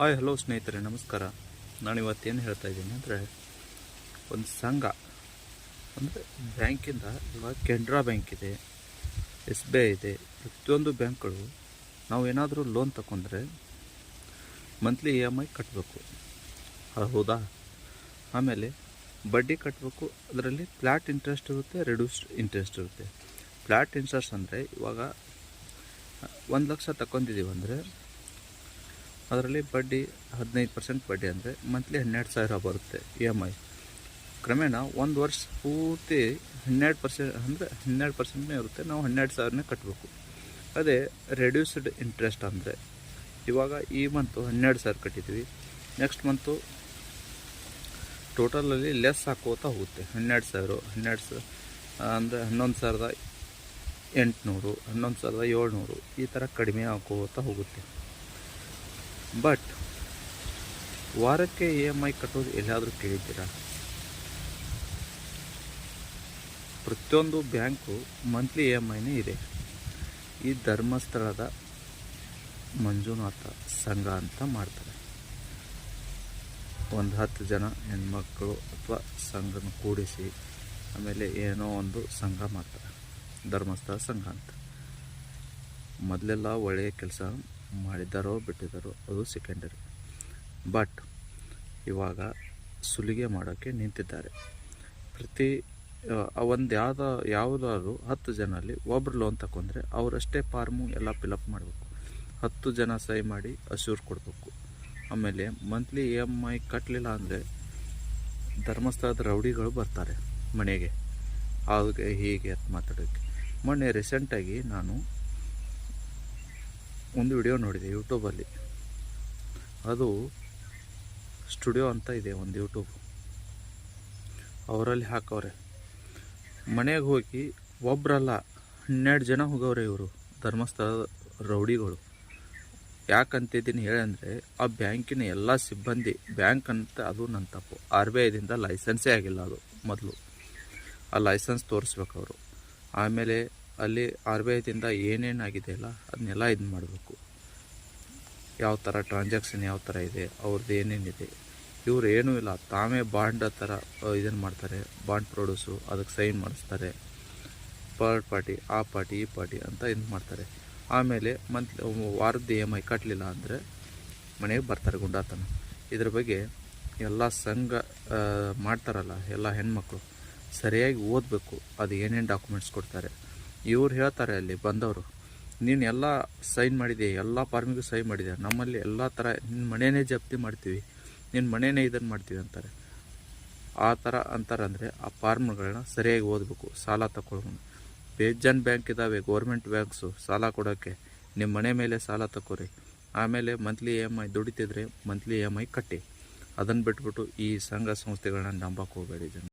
Hi, hello ಸ್ನೇಹಿತರೆ, ನಮಸ್ಕಾರ. ನಾನು ಇವತ್ತೇನು ಹೇಳ್ತಾ ಇದ್ದೀನಿ ಅಂದರೆ, ಒಂದು ಸಂಘ, ಅಂದರೆ ಬ್ಯಾಂಕಿಂದ ಇವಾಗ ಕೆನ್ರಾ ಬ್ಯಾಂಕ್ ಇದೆ, ಎಸ್ ಬಿ ಐ ಇದೆ, ಪ್ರತಿಯೊಂದು ಬ್ಯಾಂಕ್ಗಳು ನಾವು ಏನಾದರೂ ಲೋನ್ ತಗೊಂಡ್ರೆ ಮಂತ್ಲಿ ಇ ಎಂ ಐ ಕಟ್ಟಬೇಕು ಹೌದಾ? ಆಮೇಲೆ ಬಡ್ಡಿ ಕಟ್ಟಬೇಕು ಅದರಲ್ಲಿ ಫ್ಲ್ಯಾಟ್ ಇಂಟ್ರೆಸ್ಟ್ ಇರುತ್ತೆ, ರೆಡ್ಯೂಸ್ಡ್ ಇಂಟ್ರೆಸ್ಟ್ ಇರುತ್ತೆ. ಫ್ಲ್ಯಾಟ್ ಇಂಟ್ರೆಸ್ಟ್ ಅಂದರೆ ಇವಾಗ ಒಂದು ಲಕ್ಷ ತಗೊಂಡಿದ್ದೀವಿ ಅಂದರೆ ಅದರಲ್ಲಿ ಬಡ್ಡಿ ಹದಿನೈದು ಪರ್ಸೆಂಟ್ ಬಡ್ಡಿ ಅಂದರೆ ಮಂತ್ಲಿ ಹನ್ನೆರಡು ಸಾವಿರ ಬರುತ್ತೆ ಇ ಎಂ ಐ ಕ್ರಮೇಣ ಒಂದು ವರ್ಷ ಪೂರ್ತಿ ಹನ್ನೆರಡು ಪರ್ಸೆಂಟ್ ಅಂದರೆ ಹನ್ನೆರಡು ಪರ್ಸೆಂಟ್ನೇ ಇರುತ್ತೆ. ನಾವು ಹನ್ನೆರಡು ಸಾವಿರನೇ ಕಟ್ಟಬೇಕು ಅದೇ ರೆಡ್ಯೂಸ್ಡ್ ಇಂಟ್ರೆಸ್ಟ್ ಅಂದರೆ ಇವಾಗ ಈ ಮಂತು ಹನ್ನೆರಡು ಸಾವಿರ ಕಟ್ಟಿದ್ವಿ ನೆಕ್ಸ್ಟ್ ಮಂತು ಟೋಟಲಲ್ಲಿ ಲೆಸ್ ಹಾಕೋತಾ ಹೋಗುತ್ತೆ. ಹನ್ನೆರಡು ಸಾವಿರ ಹನ್ನೆರಡು ಸಾವಿರ, ಅಂದರೆ ಹನ್ನೊಂದು ಸಾವಿರದ ಎಂಟುನೂರು, ಹನ್ನೊಂದು ಸಾವಿರದ ಏಳ್ನೂರು ಈ ಥರ ಕಡಿಮೆ ಹಾಕೋತಾ ಹೋಗುತ್ತೆ. ಬಟ್ ವಾರಕ್ಕೆ ಇ ಎಂ ಐ ಕಟ್ಟೋದು ಎಲ್ಲಾದರೂ ಕೇಳಿದ್ದೀರಾ? ಪ್ರತಿಯೊಂದು ಬ್ಯಾಂಕು ಮಂತ್ಲಿ ಇ ಎಂ ಐನೇ ಇದೆ. ಈ ಧರ್ಮಸ್ಥಳದ ಮಂಜುನಾಥ ಸಂಘ ಅಂತ ಮಾಡ್ತಾರೆ. ಒಂದು ಹತ್ತು ಜನ ಹೆಣ್ಮಕ್ಳು ಅಥವಾ ಸಂಘನ ಕೂಡಿಸಿ ಆಮೇಲೆ ಏನೋ ಒಂದು ಸಂಘ ಮಾಡ್ತಾರೆ. ಧರ್ಮಸ್ಥಳ ಸಂಘ ಅಂತ. ಮೊದಲೆಲ್ಲ ಒಳ್ಳೆಯ ಕೆಲಸ ಮಾಡಿದ್ದಾರೋ ಬಿಟ್ಟಿದ್ದಾರೋ ಅದು ಸೆಕೆಂಡರಿ ಬಟ್ ಇವಾಗ ಸುಲಿಗೆ ಮಾಡೋಕ್ಕೆ ನಿಂತಿದ್ದಾರೆ. ಪ್ರತಿ ಒಂದು ಯಾವ್ದ, ಯಾವುದಾದ್ರು ಹತ್ತು ಜನಲ್ಲಿ ಒಬ್ರು ಲೋನ್ ತಗೊಂಡ್ರೆ ಅವರಷ್ಟೇ ಫಾರ್ಮು ಎಲ್ಲ ಫಿಲಪ್ ಮಾಡಬೇಕು. ಹತ್ತು ಜನ ಸಹಿ ಮಾಡಿ ಅಶೂರ್ ಕೊಡಬೇಕು. ಆಮೇಲೆ ಮಂತ್ಲಿ ಇ ಎಂ ಐ ಕಟ್ಟಲಿಲ್ಲ ಅಂದರೆ ಧರ್ಮಸ್ಥಳದ ರೌಡಿಗಳು ಬರ್ತಾರೆ ಮನೆಗೆ. ಹಾಗೆ ಹೀಗೆ ಅಂತ ಮಾತಾಡೋಕ್ಕೆ ಮೊನ್ನೆ ರೀಸೆಂಟಾಗಿ ನಾನು ಒಂದು ವಿಡಿಯೋ ನೋಡಿದೆ ಯೂಟ್ಯೂಬಲ್ಲಿ. ಅದು ಸ್ಟುಡಿಯೋ ಅಂತ ಇದೆ ಒಂದು ಯೂಟ್ಯೂಬ್. ಅವರಲ್ಲಿ ಹಾಕವ್ರೆ. ಮನೆಗೆ ಹೋಗಿ ಒಬ್ರಲ್ಲ, ಹನ್ನೆರಡು ಜನ ಹೋಗವ್ರೆ ಇವರು, ಧರ್ಮಸ್ಥಳ ರೌಡಿಗಳು. ಯಾಕಂತಿದ್ದೀನಿ ಹೇಳಂದರೆ, ಆ ಬ್ಯಾಂಕಿನ ಎಲ್ಲ ಸಿಬ್ಬಂದಿ, ಬ್ಯಾಂಕ್ ಅಂತ ಅದು ನನ್ನ ತಪ್ಪು. ಆರ್ ಬಿ ಐದಿಂದ ಲೈಸೆನ್ಸೇ ಆಗಿಲ್ಲ ಅದು ಮೊದಲು. ಆ ಲೈಸೆನ್ಸ್ ತೋರಿಸ್ಬೇಕು ಅವರು ಆಮೇಲೆ ಅಲ್ಲಿ ಆರ್ ಬಿ ಐದಿಂದ ಏನೇನು ಆಗಿದೆ ಅಲ್ಲ, ಅದನ್ನೆಲ್ಲ ಇದು ಮಾಡಬೇಕು. ಯಾವ ಥರ ಟ್ರಾನ್ಸಾಕ್ಷನ್ ಯಾವ ಥರ ಇದೆ ಅವ್ರದ್ದು ಏನೇನಿದೆ. ಇವ್ರು ಏನೂ ಇಲ್ಲ, ತಾವೇ ಬಾಂಡ್ ಥರ ಇದನ್ನು ಮಾಡ್ತಾರೆ, ಬಾಂಡ್ ಪ್ರೊಡ್ಯೂಸು ಅದಕ್ಕೆ ಸೈನ್ ಮಾಡಿಸ್ತಾರೆ. ಥರ್ಡ್ ಪಾರ್ಟಿ, ಆ ಪಾರ್ಟಿ, ಈ ಪಾರ್ಟಿ ಅಂತ ಇದು ಮಾಡ್ತಾರೆ. ಆಮೇಲೆ ಮಂತ್ಲಿ, ವಾರದ ಇ ಎಂ ಐ ಕಟ್ಟಲಿಲ್ಲ ಅಂದರೆ ಮನೆಗೆ ಬರ್ತಾರೆ ಗುಂಡಾತನ. ಇದ್ರ ಬಗ್ಗೆ ಎಲ್ಲ ಸಂಘ ಮಾಡ್ತಾರಲ್ಲ, ಎಲ್ಲ ಹೆಣ್ಮಕ್ಳು, ಸರಿಯಾಗಿ ಓದಬೇಕು, ಅದು ಏನೇನು ಡಾಕ್ಯುಮೆಂಟ್ಸ್ ಕೊಡ್ತಾರೆ. ಇವ್ರು ಹೇಳ್ತಾರೆ ಅಲ್ಲಿ ಬಂದವರು, ನೀನು ಎಲ್ಲ ಸೈನ್ ಮಾಡಿದೆ ಎಲ್ಲ ಫಾರ್ಮಿಗೂ ಸೈನ್ ಮಾಡಿದೆ ನಮ್ಮಲ್ಲಿ ಎಲ್ಲ ಥರ ನಿನ್ನ ಮನೆಯೇ ಜಪ್ತಿ ಮಾಡ್ತೀವಿ ನಿನ್ನ ಮನೆಯೇ ಇದನ್ನು ಮಾಡ್ತೀವಿ ಅಂತಾರೆ. ಆ ಥರ ಅಂತಾರಂದರೆ ಆ ಫಾರ್ಮ್ಗಳನ್ನ ಸರಿಯಾಗಿ ಓದಬೇಕು, ಸಾಲ ತಗೊಳ್ಬೋದು ಬೇಜಾನ್ ಬ್ಯಾಂಕ್ ಇದ್ದಾವೆ ಗೌರ್ಮೆಂಟ್ ಬ್ಯಾಂಕ್ಸು ಸಾಲ ಕೊಡೋಕ್ಕೆ ನಿಮ್ಮ ಮನೆ ಮೇಲೆ ಸಾಲ ತಗೋರಿ ಆಮೇಲೆ ಮಂತ್ಲಿ ಇ ಎಂ ಐ ದುಡಿತಿದ್ರೆ ಮಂತ್ಲಿ ಇ ಎಂ ಐ ಕಟ್ಟಿ. ಅದನ್ನು ಬಿಟ್ಬಿಟ್ಟು ಈ ಸಂಘ ಸಂಸ್ಥೆಗಳನ್ನ ನಂಬಕ್ಕೆ ಹೋಗಬೇಡಿ ಜನ.